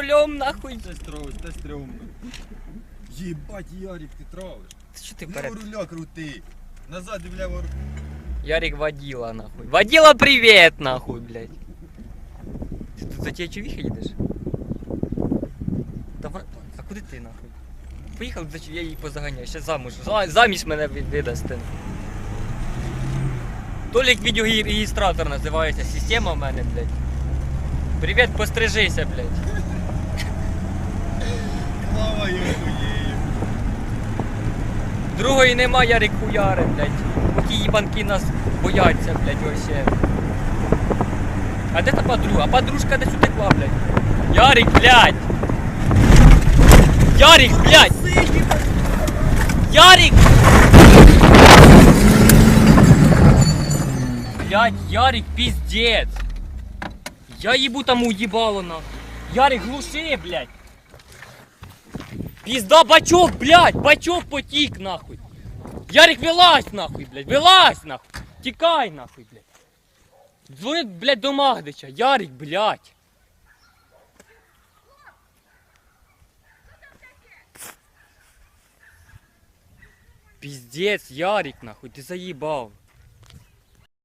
рулем, нахуй. Це стрьомно, це стрьомно. Єбать, Ярик, ти травиш. Що ти Ліво перед? руля крути. Назад і вліво руля. Ярик водила, нахуй. Водила, привет, нахуй, блядь. Ти тут за тією човіхи їдеш? Давай, а куди ти, нахуй? Поїхав за я її позаганяю, ще замуж. За- Заміж мене від- видасте. Толік відеореєстратор називається, система в мене, блядь. Привіт, пострижися, блядь. Другої нема, Ярик хуяри, блядь. Бо ті їбанки нас бояться, блядь, вообще. А де та подруга? А подружка десь утекла, блядь. Ярик, блядь! Ярик, блядь! Ярик! Блядь, Ярик, пиздец! Я ебу там уебало нахуй. Ярик, глуши, блядь! Пизда бачок, блядь! Бачок потік, нахуй! Ярик, вилазь нахуй, блядь! Вилазь нахуй! Тікай нахуй, блядь! Дзвони, блядь, до Магдича! Ярик, блядь! Пиздец, Ярик, нахуй, ти заїбав.